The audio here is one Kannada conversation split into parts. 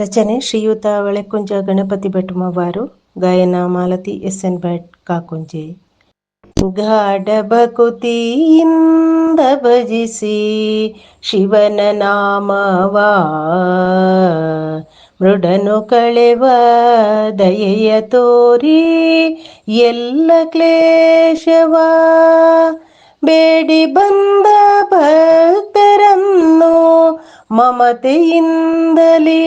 ರಚನೆ ಶ್ರೀಯುತ ಒಳೆಕುಂಜ ಗಣಪತಿ ಭಟ್ಮವಾರು, ಗಾಯನ ಮಾಲತಿ ಎಸ್ ಎನ್ ಭಟ್ ಕಾಕುಂಜೆ. ಗಾಢ ಭಕುತಿಯಿಂದ ಭಜಿಸಿ ಶಿವನ ನಾಮವಾ. ಮೃಡನು ಕಳೆವ ದಯೆಯ ತೋರಿ ಎಲ್ಲ ಕ್ಲೇಶವ. ಬೇಡಿ ಬಂದ ಭಕ್ತರನ್ನು ಮಮತೆಯಿಂದಲೇ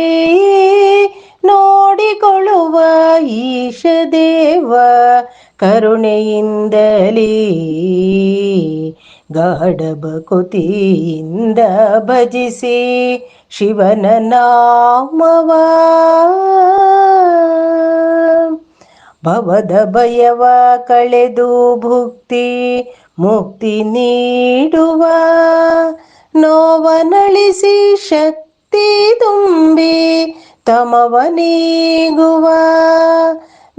ನೋಡಿಕೊಳ್ಳುವ ಈಶ ದೇವ, ಕರುಣೆಯಿಂದಲೇ ಗಾಢ ಭಕುತಿಯಿಂದ ಭಜಿಸಿ ಶಿವನ ನಾಮವ. ಭವದ ಭಯವ ಕಳೆದು ಭುಕ್ತಿ ಮುಕ್ತಿ ನೀಡುವ ನೋವನಳಿಸಿ ಶಕ್ತಿ ತುಂಬಿ ತಮವನೀಗುವ.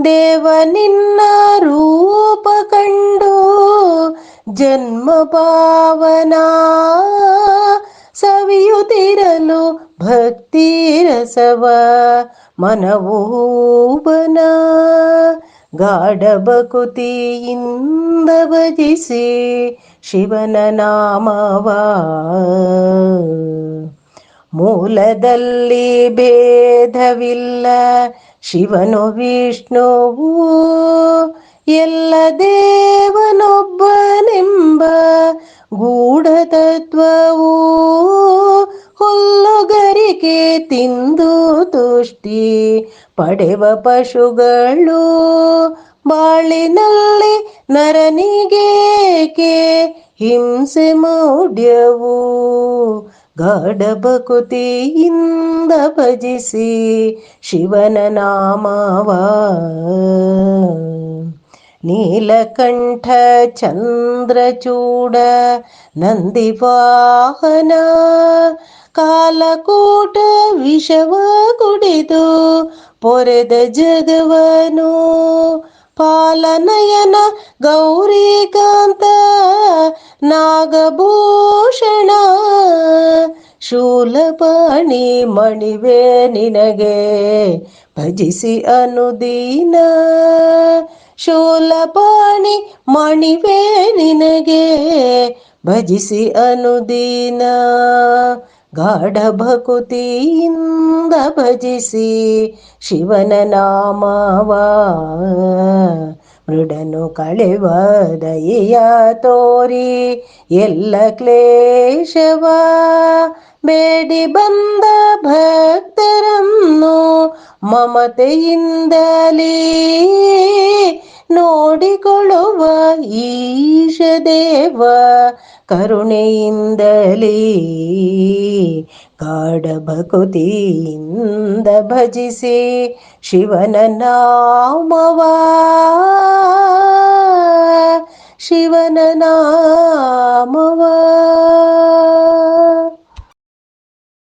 ದೇವ ನಿನ್ನ ರೂಪ ಕಂಡು ಜನ್ಮ ಪಾವನ. ಸವಿಯುತ್ತಿರಲು ಭಕ್ತಿ ರಸವ ಮನವೂಬನ ಗಾಢ ಭಕುತಿಯಿಂದ ಭಜಿಸಿ ಶಿವನ ನಾಮವ. ಮೂಲದಲ್ಲಿ ಭೇದವಿಲ್ಲ ಶಿವನು ವಿಷ್ಣುವು. ಎಲ್ಲ ದೇವನೊಬ್ಬನೆಂಬ ಗೂಢ ತತ್ವವು ಹುಲ್ಲುಗರಿಕೆ ತಿಂದು ತುಷ್ಟಿ ಪಡೆವ ಪಶುಗಳು ಬಾಳಿನಲ್ಲಿ ನರನಿಗೇಕೆ ಹಿಂಸೆ ಮೌಢ್ಯವು ಗಾಢ ಭಕುತಿಯಿಂದ ಭಜಿಸಿ ಶಿವನ ನಾಮವ. ನೀಲಕಂಠ ಚಂದ್ರಚೂಡ ನಂದಿ ವಾಹನ ಕಾಲಕೂಟ ವಿಷವ ಕುಡಿದು ಪೊರೆದ ಜಗವನು ಪಾಲನಯನ ಗೌರಿಕಾಂತ, ನಾಗಭೂಷಣ, ಶೂಲಪಾಣಿ ಮಣಿವೆ ನಿನಗೆ ಭಜಿಸಿ ಅನುದೀನ. ಶೂಲಪಾಣಿ ಮಣಿವೆ ನಿನಗೆ ಭಜಿಸಿ ಅನುದೀನ. ಗಾಢ ಭಕುತಿಯಿಂದ ಭಜಿಸಿ ಶಿವನ ನಾಮವ. ಮೃಡನು ಕಳೆವ ದಯೆಯ ತೋರಿ ಎಲ್ಲ ಕ್ಲೇಶವ ಬೇಡಿ ಬಂದ ಭಕ್ತರನ್ನು ಮಮತೆಯಿಂದಲೇ ನೋಡಿಕೊಳ್ಳುವ ಈಶ ದೇವ ಕರುಣೆಯಿಂದಲೇ ಗಾಢ ಭಜಿಸಿ ಶಿವನ ನಾಮವ. ಶಿವನ ನಾಮವ.